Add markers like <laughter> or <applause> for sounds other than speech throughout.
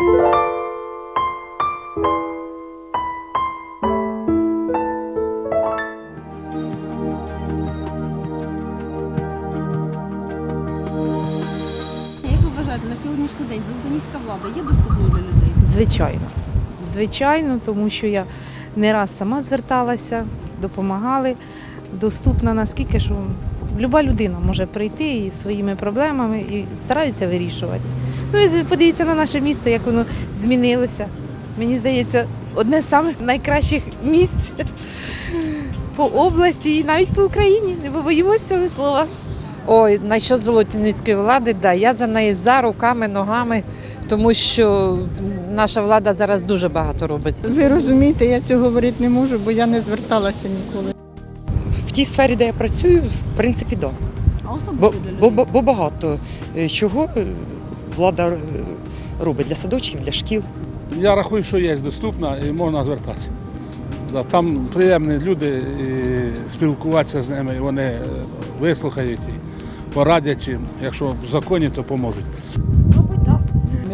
На сьогоднішній день золотоніська влада є доступною людей? Звичайно. Звичайно, тому що я не раз сама зверталася, допомагали. Доступна наскільки, що люба людина може прийти із своїми проблемами і стараються вирішувати. Ну і подивіться на наше місто, як воно змінилося. Мені здається, одне з самих найкращих місць <laughs> по області і навіть по Україні. Не побоїмося цього слова. Ой, насчет Золотіницької влади, да, я за неї за руками, ногами, тому що наша влада зараз дуже багато робить. Ви розумієте, я цього говорити не можу, бо я не зверталася ніколи. В тій сфері, де я працюю, в принципі, так. Да. Бо, бо, бо, багато е, чого е, влада е, робить для садочків, для шкіл. Я рахую, що є доступна і можна звертатися. Там приємні люди, і спілкуватися з ними, і вони вислухають і порадять, чим. якщо в законі, то поможуть.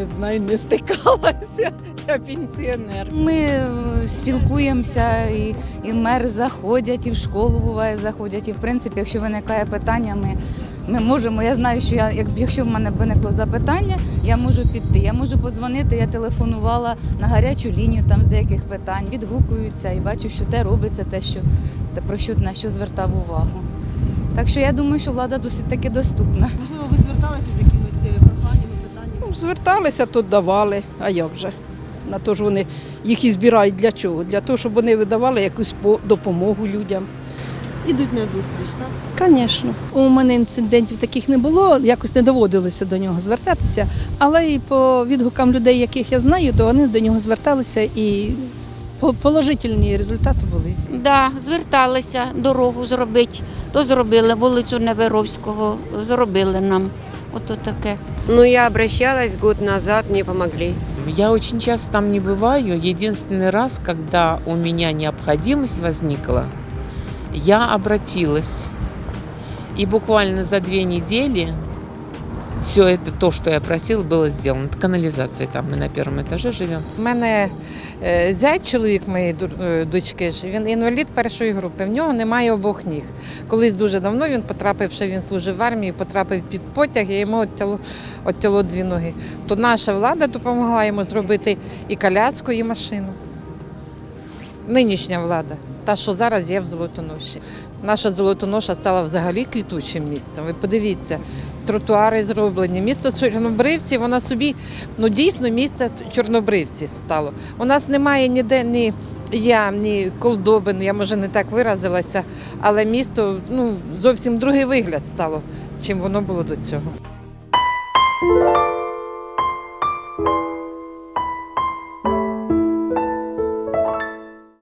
Не знаю, не стикалася. <laughs> Я пенсіонер. Ми е, спілкуємося, і, і мер заходять, і в школу буває заходять. І в принципі, якщо виникає питання, ми, ми можемо. Я знаю, що я, якщо в мене виникло запитання, я можу піти. Я можу подзвонити. Я телефонувала на гарячу лінію там з деяких питань, відгукуються і бачу, що те робиться, те, що те, про що на що звертав увагу. Так що я думаю, що влада досить таки доступна. Можливо, ви зверталися з якимось зверталися, тут давали. А як же? На то ж вони їх і збирають для чого? Для того, щоб вони видавали якусь по- допомогу людям. Ідуть на зустріч, так? Звісно. У мене інцидентів таких не було, якось не доводилося до нього звертатися. Але і по відгукам людей, яких я знаю, то вони до нього зверталися і положительні результати були. Да, зверталися дорогу зробити. То зробили вулицю Неверовського, зробили нам. Ото таке. Ну, я обращалась год назад, мне помогли. Я очень часто там не бываю. Единственный раз, когда у меня необходимость возникла, я обратилась. И буквально за две недели все это, то, что я просила, было сделано. Это канализация там, мы на первом этаже живем. У мене е, зять, чоловік моєї ду- е, дочки, ж, він інвалід першої групи. В нього немає обох ніг. Колись дуже давно він потрапив, ще він служив в армії, потрапив під потяг, і йому оттяло, оттяло дві ноги. То наша влада допомогла йому зробити і коляску, і машину. Нинішня влада, та, що зараз є в Золотоноші. Наша Золотоноша стала взагалі квітучим місцем. Ви подивіться, тротуари зроблені. Місто Чорнобривці, воно собі, ну дійсно місто Чорнобривці стало. У нас немає ніде ні ям, ні колдобин, я може не так виразилася, але місто ну, зовсім другий вигляд стало, чим воно було до цього.